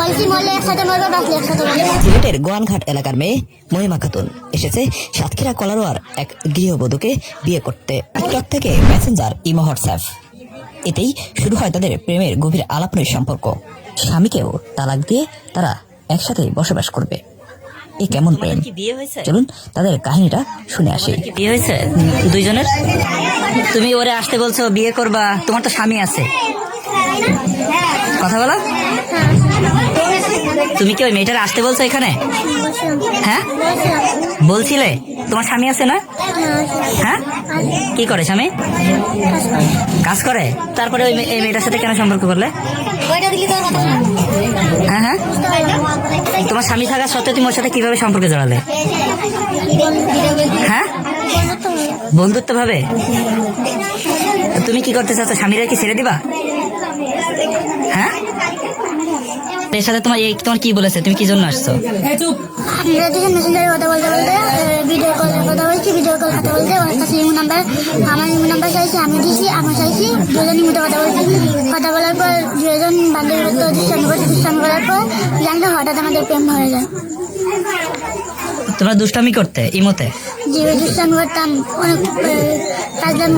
বলছি মরলে একসাথে মরবে বাঁচলে একসাথে সিলেটের গোয়ানঘাট এলাকার মেয়ে মহিমা খাতুন এসেছে সাতক্ষীরা কলারোয়ার এক গৃহবধূকে বিয়ে করতে। টিকটক থেকে মেসেঞ্জার ইমো হোয়াটসঅ্যাপ। এতেই শুরু হয় তাদের প্রেমের গভীর আলাপনের সম্পর্ক। স্বামীকেও তালাক দিয়ে তারা একসাথে বসবাস করবে। এ কেমন প্রেম? বিয়ে হয়েছে? চলুন তাদের কাহিনীটা শুনে আসি। বিয়ে হয়েছে? দুইজনের? তুমি ওরে আসতে বলছো বিয়ে করবা তোমার তো স্বামী আছে। কথা বলো। তুমি কি ওই মেয়েটার আসতে বলছো এখানে? হ্যাঁ? বলছিলে? তোমার স্বামী আছে না? হ্যাঁ? কি করে স্বামী? কাজ করে? তারপরে ওই এই মেয়েটার সাথে কেন সম্পর্ক করলে। হ্যাঁ হ্যাঁ? তোমার স্বামী থাকা সত্ত্বেও তুমি ওর সাথে কীভাবে সম্পর্কে জড়ালে? হ্যাঁ? বন্ধুত্ব ভাবে তুমি কি করতে চাচ্ছ? স্বামীরা কি ছেড়ে দিবা? এর সাথে তোমার এই তোমার কি বলেছে? তুমি কি জন্য আসছো? আমরা দুজন মেসেঞ্জারে কথা বলতে বলতে ভিডিও কল কথা বলছি ভিডিও কল কথা বলতে ওর কাছে ইমো নাম্বার আমার ইমো নাম্বার চাইছি আমি আমার চাইছি দুজন ইমোতে কথা বলছি। কথা বলার পর দুজন বান্ধবীর তো দুষ্টামি করছে দুষ্টামি করার পর জানলে হঠাৎ আমাদের প্রেম হয়ে যায়। তোমরা দুষ্টামি করতে ইমোতে? করতাম অনেক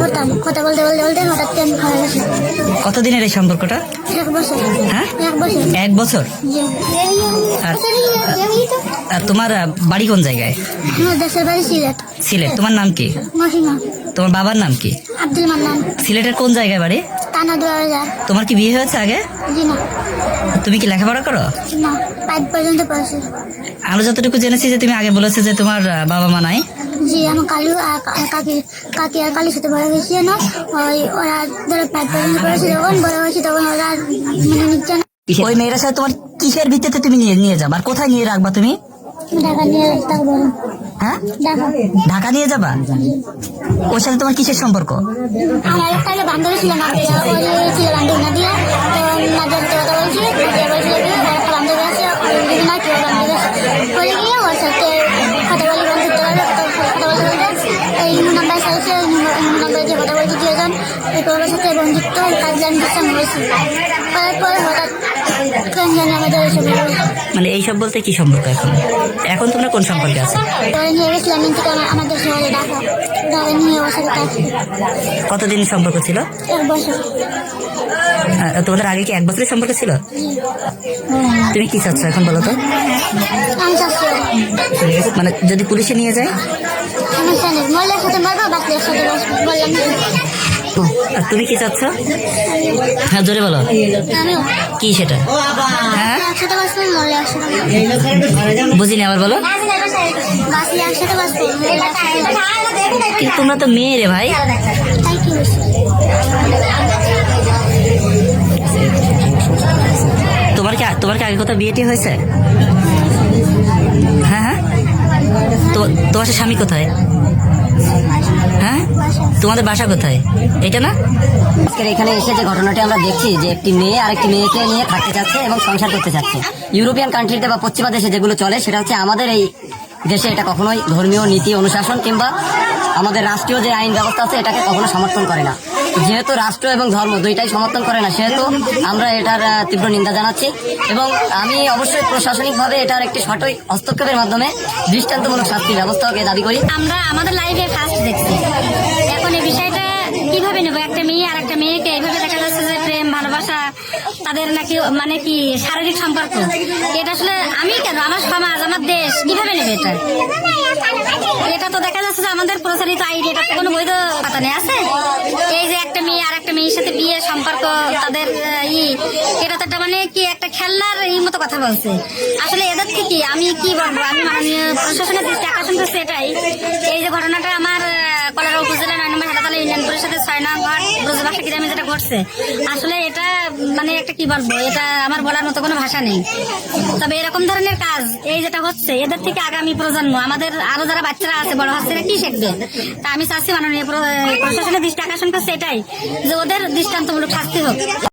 করতাম কথা বলতে বলতে বলতে হঠাৎ হয়ে গেছে কতদিনের এই সম্পর্কটা? এক বছর। হ্যাঁ? এক বছর। এক বছর? আর আর তোমার বাড়ি কোন জায়গায়? আমার দেশের বাড়ি সিলেট। সিলেট। তোমার নাম কি? মহিমা। তোমার বাবার নাম কি? আব্দুল মান্নান। সিলেটের কোন জায়গায় বাড়ি? টানা দুয়ারে তোমার কি বিয়ে হয়েছে আগে? তুমি কি লেখাপড়া করো? না পাঁচ পর্যন্ত পড়েছি আমরা যতটুকু জেনেছি যে তুমি আগে বলেছ যে তোমার বাবা মা নাই। জি আমার কালু আর কাকি কাকি আর কালির সাথে বড় হয়েছি না ওই ওরা ধরো পর্যন্ত পড়েছি যখন বড় হয়েছি তখন ওরা মানে নিচ্ছে না ওই মেয়েরা সাথে তোমার কিসের ভিত্তিতে তুমি নিয়ে নিয়ে যাবা? আর কোথায় নিয়ে রাখবা তুমি? ঢাকা নিয়ে থাকব হ্যাঁ? ঢাকা। ঢাকা নিয়ে যাবা? ওর সাথে তোমার কিসের সম্পর্ক? আমার একটা বান্ধবী ছিল না ছিল বান্ধবী নাদিয়া দুজন এই ওর সাথে বন্ধুত্ব হঠাৎ। মানে এইসব বলতে কি সম্পর্ক এখন? এখন তোমরা কোন সম্পর্কে আছো? আমাদের শহরে কতদিন সম্পর্ক ছিল? এক বছর। তোমাদের আগে কি এক বছরের সম্পর্ক ছিল? তুমি কি চাচ্ছ এখন বলো তো? মানে যদি পুলিশে নিয়ে যায়? সমস্যা নেই মরলে একসাথে মরবো বাঁচলে একসাথে বাঁচবো বললাম আর তুমি কি চাচ্ছ? হ্যাঁ জোরে বলো। কি সেটা? হ্যাঁ? বুঝিনি আবার বলো। তোমরা তো মেয়ে রে ভাই। তোমার কি তোমার কি আগে কোথাও বিয়েটি হয়েছে? তোমার স্বামী কোথায়? হ্যাঁ? তোমাদের বাসা কোথায়? এটা না? আজকের এখানে এসে যে ঘটনাটি আমরা দেখছি, যে একটি মেয়ে আরেকটি মেয়েকে নিয়ে থাকতে চাচ্ছে এবং সংসার করতে চাচ্ছে। ইউরোপিয়ান কান্ট্রিতে বা পশ্চিমা দেশে যেগুলো চলে, সেটা হচ্ছে আমাদের এই দেশে এটা কখনোই ধর্মীয় নীতি, অনুশাসন কিংবা আমাদের রাষ্ট্রীয় যে আইন ব্যবস্থা আছে, এটাকে কখনো সমর্থন করে না। যেহেতু রাষ্ট্র এবং ধর্ম দুইটাই সমর্থন করে না, সেহেতু আমরা এটার তীব্র নিন্দা জানাচ্ছি এবং আমি অবশ্যই প্রশাসনিকভাবে এটার একটি সঠিক হস্তক্ষেপের মাধ্যমে দৃষ্টান্তমূলক শাস্তি ব্যবস্থাকে দাবি করি। আমরা আমাদের লাইফে ফার্স্ট দেখছি। এখন এই বিষয়টা কীভাবে নেব? একটা মেয়ে আর একটা মেয়েকে, এইভাবে দেখা যাচ্ছে যে প্রেম, ভালোবাসা, তাদের নাকি মানে কি শারীরিক সম্পর্ক? এটা আসলে আমি কেন? আমার সমাজ, আমার কীভাবে নেবে এটা? এটা তো দেখা যাচ্ছে যে আমাদের প্রচারিত আইন এটা তো কোনো বৈধ কথা নেই, আছে? এই যে একটা মেয়ে আর একটা মেয়ের সাথে বিয়ে সম্পর্ক, তাদের ই, এটা তো একটা মানে কি একটা খেলনার এই মতো কথা বলছে। আসলে এদের থেকে আমি কি বলব? আমি মাননীয় প্রশাসনের দৃষ্টি আকর্ষণ করছি এটাই। এই যে ঘটনাটা আমার কলারা উপজেলা নয় নম্বর হাটাতলা ইউনিয়ন পরিষদের ছয় নং ওয়ার্ড গ্রামে যেটা ঘটছে। আসলে এটা মানে একটা কি বলব? এটা আমার বলার মতো কোনো ভাষা নেই। তবে এরকম ধরনের কাজ, এই যেটা হচ্ছে এদের থেকে আগামী প্রজন্ম, আমাদের আরও যারা বাচ্চারা আছে, বড় এরা কি শিখবে? তা আমি চাচ্ছি মাননীয় প্র- প্রশাসনের দৃষ্টি আকর্ষণ করছে এটাই, যে ওদের দৃষ্টান্তমূলক শাস্তি হোক।